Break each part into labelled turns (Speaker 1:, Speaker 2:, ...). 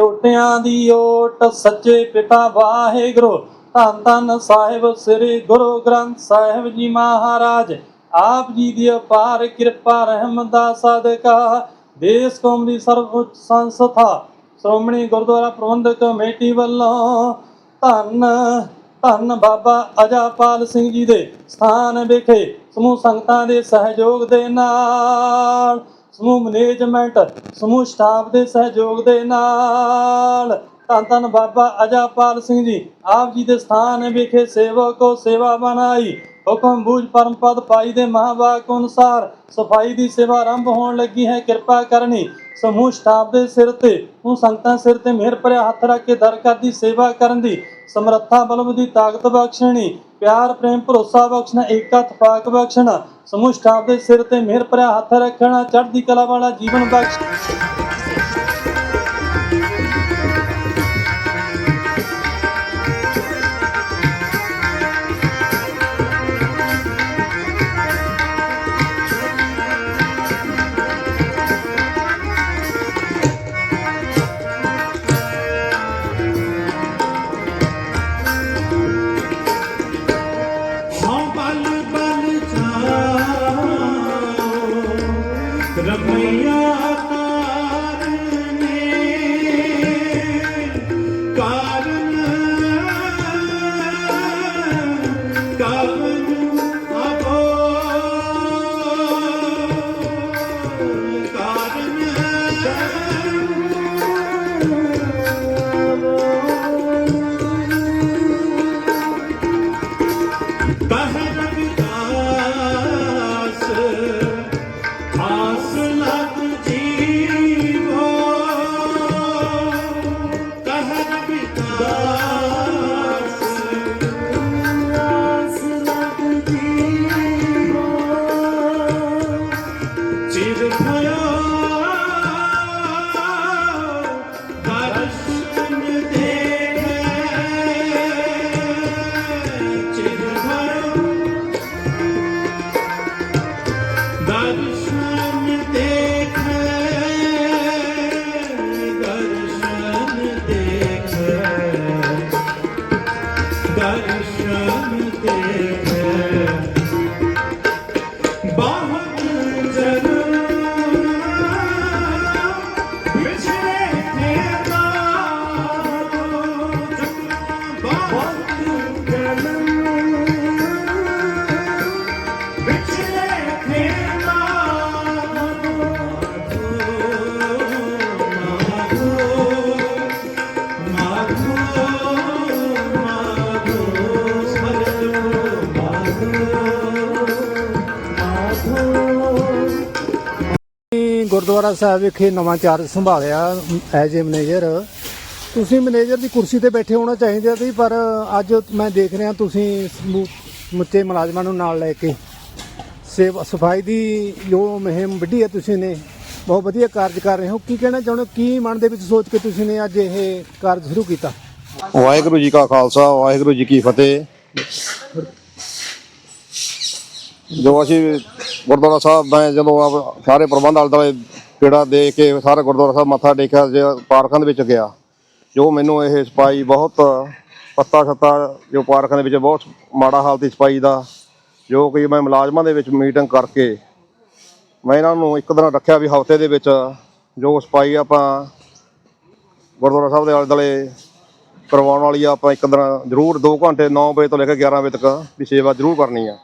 Speaker 1: ਓਟਿਆਂ ਦੀ ਓਟ ਸੱਚੇ ਪਿਤਾ ਵਾਹਿਗੁਰੂ। ਧੰਨ ਧੰਨ ਸਾਹਿਬ ਸ੍ਰੀ ਗੁਰੂ ਗ੍ਰੰਥ ਸਾਹਿਬ ਜੀ ਮਹਾਰਾਜ। ਆਪ ਜੀ ਦੀ ਅਪਾਰ ਕਿਰਪਾ, ਰਹਿਮਤ ਦਾ ਸਦਕਾ। ਦੇਸ਼ ਕੌਮ ਦੀ ਸਰਵ ਸੰਸਥਾ, ਸ਼੍ਰੋਮਣੀ ਗੁਰਦੁਆਰਾ ਪ੍ਰਬੰਧਕ ਕਮੇਟੀ ਵੱਲੋਂ ਧੰਨ ਧੰਨ ਬਾਬਾ ਅਜਾਪਾਲ ਸਿੰਘ ਜੀ ਦੇ ਸਥਾਨ ਵਿਖੇ ਸਮੂਹ ਸੰਗਤਾਂ ਦੇ ਸਹਿਯੋਗ ਦੇ ਨਾਲ, ਸਮੂਹ ਮੈਨੇਜਮੈਂਟ, ਸਮੂਹ ਸਟਾਫ ਦੇ ਸਹਿਯੋਗ ਦੇ ਨਾਲ ਧੰਨ ਧੰਨ ਬਾਬਾ ਅਜਾਪਾਲ ਸਿੰਘ ਜੀ। ਆਪ ਜੀ ਦੇ ਸਥਾਨ ਵਿਖੇ ਸੇਵਕੋ ਸੇਵਾ ਬਣਾਈ। ਹੁਕਮ ਬੂਝ ਪਰਮ ਪਾਈ ਦੇ ਮਹਾਵਾਕ ਅਨੁਸਾਰ ਸਫ਼ਾਈ ਦੀ ਸੇਵਾ ਆਰੰਭ ਹੋਣ ਲੱਗੀ ਹੈ, ਕਿਰਪਾ ਕਰਨੀ। ਸਮੂਹ ਸਟਾਫ ਦੇ ਸਿਰ ਤੇ ਉਹ ਸੰਗਤਾਂ ਸਿਰ ਤੇ ਮਿਹਰ ਭਰਿਆ ਹੱਥ ਰੱਖ ਕੇ ਦਰਗਾਹ ਦੀ ਸੇਵਾ ਕਰਨ ਦੀ। ਸਮਰੱਥਾ ਬਲਬ ਦੀ ਤਾਕਤ ਬਖਸ਼ਣੀ, ਪਿਆਰ, ਪ੍ਰੇਮ, ਭਰੋਸਾ ਬਖਸ਼ਣਾ, ਏਕਾ ਤਫਾਕ ਬਖਸ਼ਣਾ। ਸਮੂਹ ਸਟਾਫ ਦੇ ਸਿਰ ਤੇ ਮਿਹਰ ਭਰਿਆ ਹੱਥ ਰੱਖਣਾ, ਚੜ੍ਹਦੀ ਕਲਾ ਵਾਲਾ ਜੀਵਨ ਬਖਸ਼
Speaker 2: bond
Speaker 3: ਗੁਰਦੁਆਰਾ ਸਾਹਿਬ ਵਿਖੇ ਨਵਾਂ ਚਾਰਜ ਸੰਭਾਲਿਆ ਐਜ ਏ ਮੈਨੇਜਰ। ਤੁਸੀਂ ਮੈਨੇਜਰ ਦੀ ਕੁਰਸੀ ਤੇ ਬੈਠੇ ਹੋਣਾ ਚਾਹੀਦਾ ਸੀ, ਪਰ ਅੱਜ ਮੈਂ ਦੇਖ ਰਿਹਾ ਤੁਸੀਂ ਸਮੂ- ਮੁਲਾਜ਼ਮਾਂ ਨੂੰ ਨਾਲ ਲੈ ਕੇ। ਸੇਵਾ, ਸਫ਼ਾਈ ਦੀ ਜੋ ਮੁਹਿੰਮ ਵਿੱਢੀ ਹੈ ਤੁਸੀਂ ਨੇ, ਬਹੁਤ ਵਧੀਆ ਕਾਰਜ ਕਰ ਰਹੇ ਹੋ। ਕੀ ਕਹਿਣਾ ਚਾਹੁੰਦੇ ਕੀ ਮਨ ਦੇ ਵਿੱਚ ਸੋਚ ਕੇ ਤੁਸੀਂ ਨੇ ਅੱਜ ਇਹ ਕਾਰਜ ਸ਼ੁਰੂ ਕੀਤਾ?
Speaker 4: ਵਾਹਿਗੁਰੂ ਜੀ ਕਾ ਖਾਲਸਾ, ਵਾਹਿਗੁਰੂ ਜੀ ਕੀ ਫਤਿਹ। ਜੋ ਅਸੀਂ ਗੁਰਦੁਆਰਾ ਸਾਹਿਬ, ਮੈਂ ਜਦੋਂ ਸਾਰੇ ਪ੍ਰਬੰਧ ਆਲੇ ਦੁਆਲੇ ਪੇੜਾ ਦੇ ਕੇ ਸਾਰਾ ਗੁਰਦੁਆਰਾ ਸਾਹਿਬ ਮੱਥਾ ਟੇਕਿਆ ਜੇ ਪਾਰਕਾਂ ਦੇ ਵਿੱਚ ਗਿਆ। ਜੋ ਮੈਨੂੰ ਇਹ ਸਪਾਈ ਬਹੁਤ ਪੱਤਾ ਸੱਤਾ ਜੋ ਪਾਰਕਾਂ ਦੇ ਵਿੱਚ ਬਹੁਤ ਮਾੜਾ ਹਾਲਤ ਸੀ ਸਪਾਈ ਦਾ, ਜੋ ਕਿ ਮੈਂ ਮੁਲਾਜ਼ਮਾਂ ਦੇ ਵਿੱਚ ਮੀਟਿੰਗ ਕਰਕੇ ਮੈਂ ਇਹਨਾਂ ਨੂੰ ਇੱਕ ਦਿਨ ਰੱਖਿਆ ਵੀ ਹਫ਼ਤੇ ਦੇ ਵਿੱਚ ਜੋ ਸਪਾਈ ਆਪਾਂ ਗੁਰਦੁਆਰਾ ਸਾਹਿਬ ਦੇ ਆਲੇ ਦੁਆਲੇ ਕਰਵਾਉਣ ਵਾਲੀ ਆ, ਆਪਾਂ ਇੱਕ ਦਿਨ ਜ਼ਰੂਰ 2 ਘੰਟੇ 9 ਵਜੇ ਤੋਂ ਲੈ ਕੇ 11 ਵਜੇ ਤੱਕ ਵੀ ਸੇਵਾ ਜ਼ਰੂਰ ਕਰਨੀ ਆ।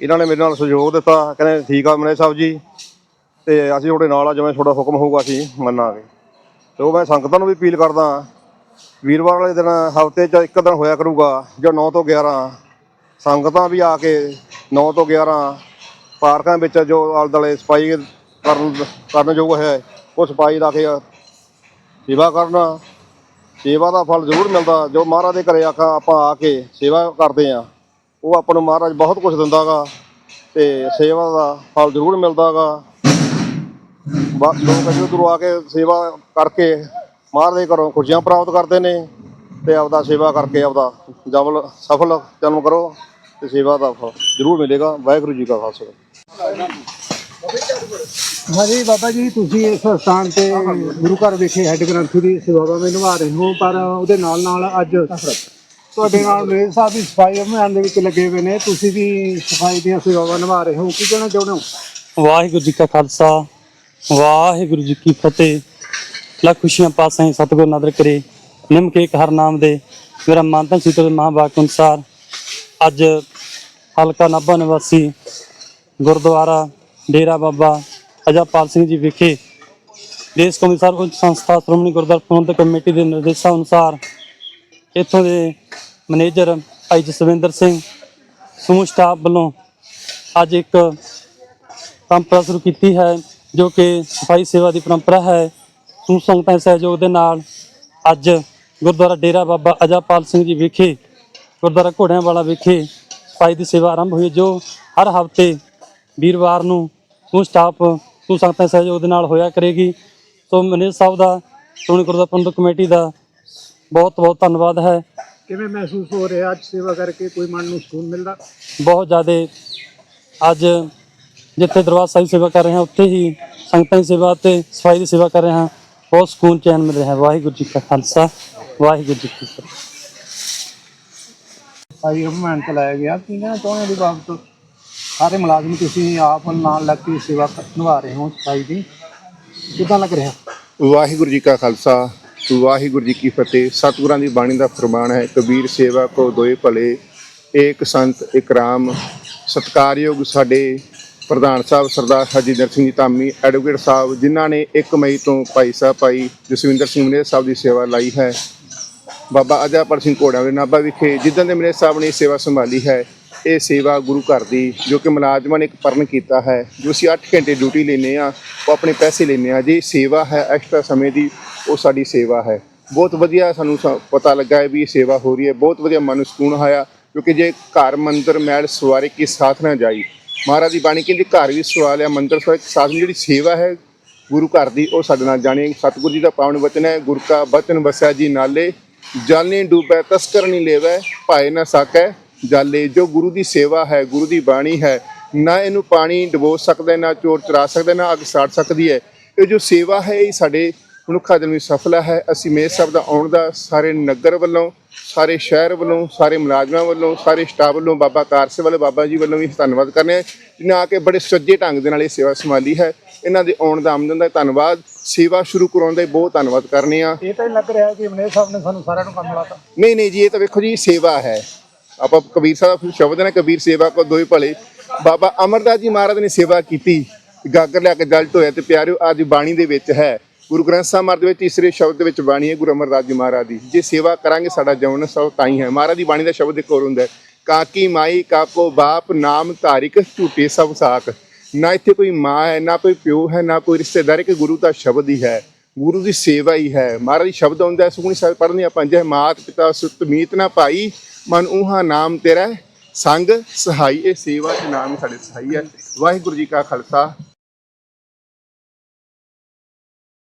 Speaker 4: ਇਹਨਾਂ ਨੇ ਮੇਰੇ ਨਾਲ ਸਹਿਯੋਗ ਦਿੱਤਾ, ਕਹਿੰਦੇ ਠੀਕ ਆ ਮਨੇ ਸਾਹਿਬ ਜੀ ਤੇ ਅਸੀਂ ਤੁਹਾਡੇ ਨਾਲ ਆ, ਜਿਵੇਂ ਤੁਹਾਡਾ ਹੁਕਮ ਹੋਊਗਾ ਅਸੀਂ ਮੰਨਾਂਗੇ। ਤੇ ਉਹ ਮੈਂ ਸੰਗਤਾਂ ਨੂੰ ਵੀ ਅਪੀਲ ਕਰਦਾ ਵੀਰਵਾਰ ਵਾਲੇ ਦਿਨ ਹਫ਼ਤੇ 'ਚ ਇੱਕ ਦਿਨ ਹੋਇਆ ਕਰੂਗਾ, ਜੋ 9 ਤੋਂ 11 ਸੰਗਤਾਂ ਵੀ ਆ ਕੇ 9 ਤੋਂ 11 ਪਾਰਕਾਂ ਵਿੱਚ ਜੋ ਆਲੇ ਦੁਆਲੇ ਸਫ਼ਾਈ ਕਰਨ ਕਰਨ ਯੋਗ ਹੈ, ਉਹ ਸਫ਼ਾਈ ਲਾ ਕੇ ਸੇਵਾ ਕਰਨਾ, ਸੇਵਾ ਦਾ ਫਲ ਜ਼ਰੂਰ ਮਿਲਦਾ, ਜੋ ਮਹਾਰਾਜ ਦੇ ਘਰੇ ਆਖਾਂ ਆਪਾਂ ਆ ਕੇ ਸੇਵਾ ਕਰਦੇ ਆ ਉਹ ਆਪਾਂ ਨੂੰ ਮਹਾਰਾਜ ਬਹੁਤ ਕੁਝ ਦਿੰਦਾਗਾ ਤੇ ਸੇਵਾ ਦਾ ਫਲ ਜ਼ਰੂਰ ਮਿਲਦਾਗਾ ਬਾ- ਲੋਕ ਜਦੋਂ ਦੂਰੋਂ ਆ ਕੇ ਸੇਵਾ ਕਰਕੇ ਮਹਾਰਾਜ ਦੇ ਘਰੋਂ ਖੁਸ਼ੀਆਂ ਪ੍ਰਾਪਤ ਕਰਦੇ ਨੇ ਤੇ ਆਪਦਾ ਸੇਵਾ ਕਰਕੇ ਆਪਦਾ ਜਮਲ ਸਫਲ ਜਨਮ ਕਰੋ ਤੇ ਸੇਵਾ ਦਾ ਫਲ ਜ਼ਰੂਰ ਮਿਲੇਗਾ। ਵਾਹਿਗੁਰੂ ਜੀ ਕਾ ਖਾਲਸਾ।
Speaker 3: ਹਾਂਜੀ ਬਾਬਾ ਜੀ ਤੁਸੀਂ ਇਸ ਸਥਾਨ ਤੇ ਗੁਰੂ ਘਰ ਵਿਖੇ ਹੈੱਡ ਗ੍ਰੰਥੀ ਦੀ ਸੇਵਾਵਾਂ ਵੀ ਨਿਭਾ ਰਹੇ ਹੋ ਪਰ ਉਹਦੇ ਨਾਲ ਨਾਲ ਅੱਜ ਤੁਹਾਡੇ ਨਾਲ ਮੇਰੇ ਸਾਹਿਬ ਵੀ ਸਫ਼ਾਈ ਅਭਿਆਨ ਦੇ ਵਿੱਚ ਲੱਗੇ ਹੋਏ ਨੇ। ਤੁਸੀਂ ਵੀ ਸਫ਼ਾਈ ਦੀਆਂ ਸੇਵਾਵਾਂ ਨਿਭਾ ਰਹੇ ਹੋ। ਕੀ ਕਹਿਣਾ ਚਾਹੁੰਦੇ ਹੋ?
Speaker 1: ਵਾਹਿਗੁਰੂ ਜੀ ਕਾ ਖਾਲਸਾ। ਵਾਹਿਗੁਰੂ ਜੀ ਕੀ ਫਤਿਹ। ਲੱਖ ਖੁਸ਼ੀਆਂ ਪਾਸਾਂ ਹੀ ਸਤਿਗੁਰ ਨਦਰ ਕਰੇ। ਨਿਮ ਕੇ ਇੱਕ ਹਰ ਨਾਮ ਦੇ। ਮੇਰਾ ਮਾਨਤਾ ਸੀਤਲ ਮਹਾਂਵਾਕ ਅਨੁਸਾਰ ਅੱਜ ਹਲਕਾ ਨਾਭਾ ਨਿਵਾਸੀ ਗੁਰਦੁਆਰਾ ਡੇਰਾ ਬਾਬਾ ਅਜਾਪਾਲ ਸਿੰਘ ਜੀ ਵਿਖੇ ਦੇਸ਼ ਕੌਮੀ ਸਰਵਉੱਚ ਸੰਸਥਾ ਸ਼੍ਰੋਮਣੀ ਗੁਰਦੁਆਰਾ ਪ੍ਰਬੰਧਕ ਕਮੇਟੀ ਦੇ ਨਿਰਦੇਸ਼ਾਂ ਅਨੁਸਾਰ ਇੱਥੋਂ ਦੇ ਮੈਨੇਜਰ ਭਾਈ ਜਸਵਿੰਦਰ ਸਿੰਘ, ਸਮੂਹ ਸਟਾਫ ਵੱਲੋਂ ਅੱਜ ਇੱਕ ਪਰੰਪਰਾ ਸ਼ੁਰੂ ਕੀਤੀ ਹੈ। ਜੋ ਕਿ ਸਫ਼ਾਈ ਸੇਵਾ ਦੀ ਪਰੰਪਰਾ ਹੈ। ਸੂ ਸੰਗਤਾਂ ਦੇ ਸਹਿਯੋਗ ਦੇ ਨਾਲ ਅੱਜ ਗੁਰਦੁਆਰਾ ਡੇਰਾ ਬਾਬਾ ਅਜਾਪਾਲ ਸਿੰਘ ਜੀ ਵਿਖੇ ਗੁਰਦੁਆਰਾ ਘੋੜਿਆਂ ਵਾਲਾ ਵਿਖੇ ਸਫ਼ਾਈ ਦੀ ਸੇਵਾ ਆਰੰਭ ਹੋਈ ਜੋ ਹਰ ਹਫ਼ਤੇ ਵੀਰਵਾਰ ਨੂੰ ਸੂ ਸਟਾਫ ਸੂ ਸੰਗਤਾਂ ਦੇ ਸਹਿਯੋਗ ਦੇ ਨਾਲ ਹੋਇਆ ਕਰੇਗੀ। ਸੋ ਮੈਨੇਜਰ ਸਾਹਿਬ ਦਾ ਸ਼੍ਰੋਮਣੀ ਗੁਰਦੁਆਰਾ ਪ੍ਰਬੰਧਕ ਕਮੇਟੀ ਦਾ ਬਹੁਤ ਬਹੁਤ ਧੰਨਵਾਦ ਹੈ।
Speaker 3: ਕਿਵੇਂ ਮਹਿਸੂਸ ਹੋ ਰਿਹਾ ਅੱਜ ਸੇਵਾ ਕਰਕੇ ਕੋਈ ਮਨ ਨੂੰ ਸਕੂਨ ਮਿਲਦਾ?
Speaker 1: ਬਹੁਤ ਜ਼ਿਆਦਾ ਅੱਜ ਜਿੱਥੇ ਦਰਬਾਰ ਸਾਹਿਬ ਸੇਵਾ ਕਰ ਰਹੇ ਹਾਂ ਉੱਥੇ ਹੀ ਸੰਗਤਾਂ ਦੀ ਸੇਵਾ ਤੇ ਸਫ਼ਾਈ ਦੀ ਸੇਵਾ ਕਰ ਰਹੇ ਹਾਂ। ਬਹੁਤ ਸਕੂਨ ਚੈਨ ਮਿਲ ਰਿਹਾ ਹੈ। ਵਾਹਿਗੁਰੂ ਜੀ ਕਾ ਖਾਲਸਾ ਵਾਹਿਗੁਰੂ ਜੀ ਕੀ ਫਤਿਹ।
Speaker 3: ਸਫ਼ਾਈ ਅਭਿਆਨ ਚਲਾਇਆ ਗਿਆ। ਕੀ ਕਹਿਣਾ ਚਾਹੁੰਦੇ ਦੀ ਬਾਬਤ? ਸਾਰੇ ਮੁਲਾਜ਼ਮ ਤੁਸੀਂ ਆਪ ਨਾਲ ਲੱਗ ਕੇ ਸੇਵਾ ਨਿਭਾ ਰਹੇ ਹੋ ਸਫ਼ਾਈ ਦੀ। ਕਿੱਦਾਂ ਲੱਗ ਰਿਹਾ?
Speaker 5: ਵਾਹਿਗੁਰੂ ਜੀ ਕਾ ਖਾਲਸਾ ਵਾਹਿਗੁਰੂ ਜੀ ਕੀ ਫਤਿਹ। ਸਤਿਗੁਰਾਂ ਦੀ ਬਾਣੀ ਦਾ ਫਰਮਾਨ ਹੈ ਕਬੀਰ ਸੇਵਾ ਕੋ ਦੋਏ ਭਲੇ ਏਕ ਸੰਤ ਇੱਕ ਰਾਮ। ਸਤਕਾਰਯੋਗ ਸਾਡੇ ਪ੍ਰਧਾਨ ਸਾਹਿਬ ਸਰਦਾਰ ਹਰਜਿੰਦਰ ਸਿੰਘ ਜੀ ਧਾਮੀ ਐਡਵੋਕੇਟ ਸਾਹਿਬ, ਜਿਨ੍ਹਾਂ ਨੇ 1 ਮਈ ਤੋਂ ਭਾਈ ਸਾਹਿਬ ਭਾਈ ਜਸਵਿੰਦਰ ਸਿੰਘ ਮਨੇਰ ਸਾਹਿਬ ਦੀ ਸੇਵਾ ਲਈ ਹੈ। ਬਾਬਾ ਅਜਾਪਰ ਸਿੰਘ ਘੋੜਾ ਦੇ ਨਾਭਾ ਵਿਖੇ, ਜਿੱਦਾਂ ਦੇ ਮੇਰੇ ਸਾਹਿਬ ਨੇ ਇਹ ਸੇਵਾ ਸੰਭਾਲੀ ਹੈ, ਇਹ ਸੇਵਾ ਗੁਰੂ ਘਰ ਦੀ, ਜੋ ਕਿ ਮੁਲਾਜ਼ਮਾਂ ਨੇ ਇੱਕ ਪਰਨ ਕੀਤਾ ਹੈ, ਜੋ ਅਸੀਂ 8 ਘੰਟੇ ਡਿਊਟੀ ਲੈਨੇ ਆ ਉਹ ਆਪਣੇ ਪੈਸੇ ਲੈਨੇ ਆ ਜੇ ਸੇਵਾ ਹੈ ਐਕਸਟਰਾ ਸਮੇਂ ਦੀ, ਉਹ ਸਾਡੀ ਸੇਵਾ ਹੈ। ਬਹੁਤ ਵਧੀਆ ਸਾਨੂੰ ਸ- ਪਤਾ ਲੱਗਾ ਹੈ ਵੀ ਇਹ ਸੇਵਾ ਹੋ ਰਹੀ ਹੈ। ਬਹੁਤ ਵਧੀਆ ਮਨ ਨੂੰ ਸਕੂਨ ਆਇਆ, ਕਿਉਂਕਿ ਜੇ ਘਰ, ਮੰਦਰ ਮੈਲ ਸਵਾਰੇ ਕੀ ਸਾਥ ਨਾ ਜਾਈ ਮਹਾਰਾਜ ਦੀ ਬਾਣੀ ਕਹਿੰਦੀ, ਘਰ ਵੀ ਸਵਾਲ ਹੈ, ਮੰਦਰ ਸਵਾਲ ਸਾਧਨ ਜਿਹੜੀ ਸੇਵਾ ਹੈ ਗੁਰੂ ਘਰ ਦੀ, ਉਹ ਸਾਡੇ ਨਾਲ ਜਾਣੀ ਸਤਿਗੁਰੂ ਜੀ ਦਾ ਪਾਵਨ ਵਚਨ ਹੈ, ਗੁਰ ਕਾ ਬਚਨ ਵਸਿਆ ਜੀ ਨਾਲੇ ਜਾਣੇ ਡੂਬੈ, ਤਸਕਰ ਨਹੀਂ ਲੈਵੈ, ਭਾਏ ਨਾ ਸਕੈ, ਜਾਲੇ। ਜੋ ਗੁਰੂ ਦੀ ਸੇਵਾ ਹੈ, ਗੁਰੂ ਦੀ ਬਾਣੀ ਹੈ, ਨਾ ਇਹਨੂੰ ਪਾਣੀ ਡਬੋ ਸਕਦਾ, ਨਾ ਚੋਰ ਚਰਾ ਸਕਦਾ, ਨਾ ਅੱਗ ਸਾੜ ਸਕਦੀ ਹੈ। ਇਹ ਜੋ ਸੇਵਾ ਹੈ, ਇਹ ਸਾਡੇ ਮਨੁੱਖਾ ਜਨਮ ਸਫਲ ਹੈ। ਅਸੀਂ ਮੇਰ ਸਾਹਿਬ ਦਾ ਆਉਣ ਦਾ ਸਾਰੇ ਨਗਰ ਵੱਲੋਂ ਸਾਰੇ ਸ਼ਹਿਰ ਵੱਲੋਂ ਸਾਰੇ ਮੁਲਾਜ਼ਮਾਂ ਵੱਲੋਂ ਸਾਰੇ ਸਟਾਫ ਵੱਲੋਂ ਬਾਬਾ ਕਾਰਸੇ ਵਾਲੇ ਬਾਬਾ ਜੀ ਵੱਲੋਂ ਵੀ ਧੰਨਵਾਦ ਕਰਨੇ ਆ ਜਿਨ੍ਹਾਂ ਆ ਕੇ ਬੜੇ ਸੁਚੱਜੇ ਢੰਗ ਦੇ ਨਾਲ ਇਹ ਸੇਵਾ ਸੰਭਾਲੀ ਹੈ। ਇਹਨਾਂ ਦੇ ਆਉਣ ਦਾ ਆਮਦਨ ਦਾ ਧੰਨਵਾਦ। ਸੇਵਾ ਸ਼ੁਰੂ ਕਰਾਉਣ ਦਾ ਬਹੁਤ ਧੰਨਵਾਦ ਕਰਨੇ ਆ
Speaker 3: ਇਹ ਤਾਂ ਨਹੀਂ ਲੱਗ ਰਿਹਾ ਕਿ ਮਨੇ ਸਾਹਿਬ ਨੇ ਸਾਨੂੰ ਸਾਰਿਆਂ ਨੂੰ ਕੰਮ ਲਾਤਾ।
Speaker 5: ਨਹੀਂ ਨਹੀਂ ਜੀ ਇਹ ਤਾਂ ਵੇਖੋ ਜੀ ਸੇਵਾ ਹੈ। ਆਪਾਂ ਕਬੀਰ ਸਾਹਿਬ ਦਾ ਸ਼ਬਦ ਹੈ ਨਾ ਕਬੀਰ ਸੇਵਾ ਕੋ ਦੋਈ ਭਲੇ। ਬਾਬਾ ਅਮਰਦਾਸ ਜੀ ਮਹਾਰਾਜ ਨੇ ਸੇਵਾ ਕੀਤੀ। ਗਾਗਰ ਲਿਆ ਕੇ ਜਲ ਢੋਇਆ ਤੇ ਪਿਆਰਿਓ ਆਦੀ ਬਾਣੀ ਦੇ ਵਿੱਚ ਹੈ। ਗੁਰੂ ਗ੍ਰੰਥ ਸਾਹਿਬ ਮਹਾਰਾਜ ਦੇ ਵਿੱਚ ਤੀਸਰੇ ਸ਼ਬਦ ਦੇ ਵਿੱਚ ਬਾਣੀ ਹੈ, ਗੁਰੂ ਅਮਰਦਾਸ ਜੀ ਮਹਾਰਾਜ ਦੀ। ਜੇ ਸੇਵਾ ਕਰਾਂਗੇ ਸਾਡਾ ਜੀਵਨ, ਸਭ ਤਾਂ ਹੀ। ਹੈ ਮਹਾਰਾਜ ਦੀ ਬਾਣੀ ਦਾ ਸ਼ਬਦ ਇੱਕ ਹੋਰ ਹੁੰਦਾ ਕਾਕੀ ਮਾਈ, ਕਾਕੋ ਬਾਪ, ਨਾਮ ਧਾਰਿਕ ਝੂਠੇ ਸਭ ਸਾਖ। ਨਾ ਇੱਥੇ ਕੋਈ ਮਾਂ ਹੈ, ਨਾ ਕੋਈ ਪਿਓ ਹੈ, ਨਾ ਕੋਈ ਰਿਸ਼ਤੇਦਾਰ ਹੈ ਕਿ ਗੁਰੂ ਦਾ ਸ਼ਬਦ ਹੀ ਹੈ। ਗੁਰੂ ਦੀ ਸੇਵਾ ਹੀ ਹੈ। ਮਹਾਰਾਜ ਦੀ ਸ਼ਬਦ ਆਉਂਦਾ ਸੁਖਣੀ ਸਾਹਿਬ ਪੜ੍ਹਨੇ ਆਪਾਂ, ਜੈ ਮਾਤ ਪਿਤਾ ਸੁਤ ਮੀਤ ਨਾ ਭਾਈ ਮਨ ਉਹਾ ਨਾਮ ਤੇਰਾ ਸੰਗ ਸਹਾਈ। ਇਹ ਸੇਵਾ ਦੇ ਨਾਮ ਸਾਡੇ ਸਹਾਈ ਹੈ। ਵਾਹਿਗੁਰੂ ਜੀ ਕਾ ਖਾਲਸਾ।